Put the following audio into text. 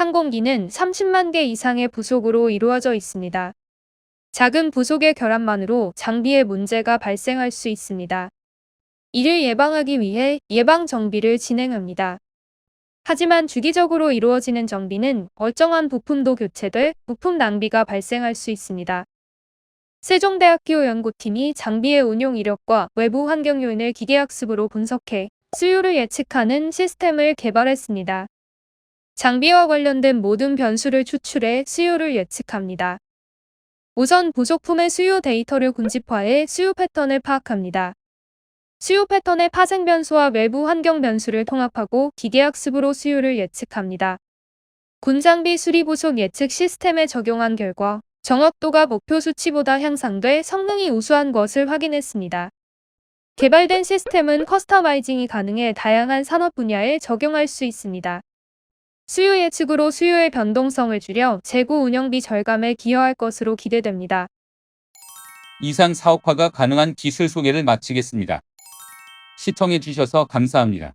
항공기는 30만 개 이상의 부속으로 이루어져 있습니다. 작은 부속의 결함만으로 장비에 문제가 발생할 수 있습니다. 이를 예방하기 위해 예방 정비를 진행합니다. 하지만 주기적으로 이루어지는 정비는 멀쩡한 부품도 교체돼 부품 낭비가 발생할 수 있습니다. 세종대학교 연구팀이 장비의 운용 이력과 외부 환경 요인을 기계학습으로 분석해 수요를 예측하는 시스템을 개발했습니다. 장비와 관련된 모든 변수를 추출해 수요를 예측합니다. 우선 부속품의 수요 데이터를 군집화해 수요 패턴을 파악합니다. 수요 패턴의 파생 변수와 외부 환경 변수를 통합하고 기계학습으로 수요를 예측합니다. 군장비 수리 부속 예측 시스템에 적용한 결과 정확도가 목표 수치보다 향상돼 성능이 우수한 것을 확인했습니다. 개발된 시스템은 커스터마이징이 가능해 다양한 산업 분야에 적용할 수 있습니다. 수요 예측으로 수요의 변동성을 줄여 재고 운영비 절감에 기여할 것으로 기대됩니다. 이상 사업화가 가능한 기술 소개를 마치겠습니다. 시청해 주셔서 감사합니다.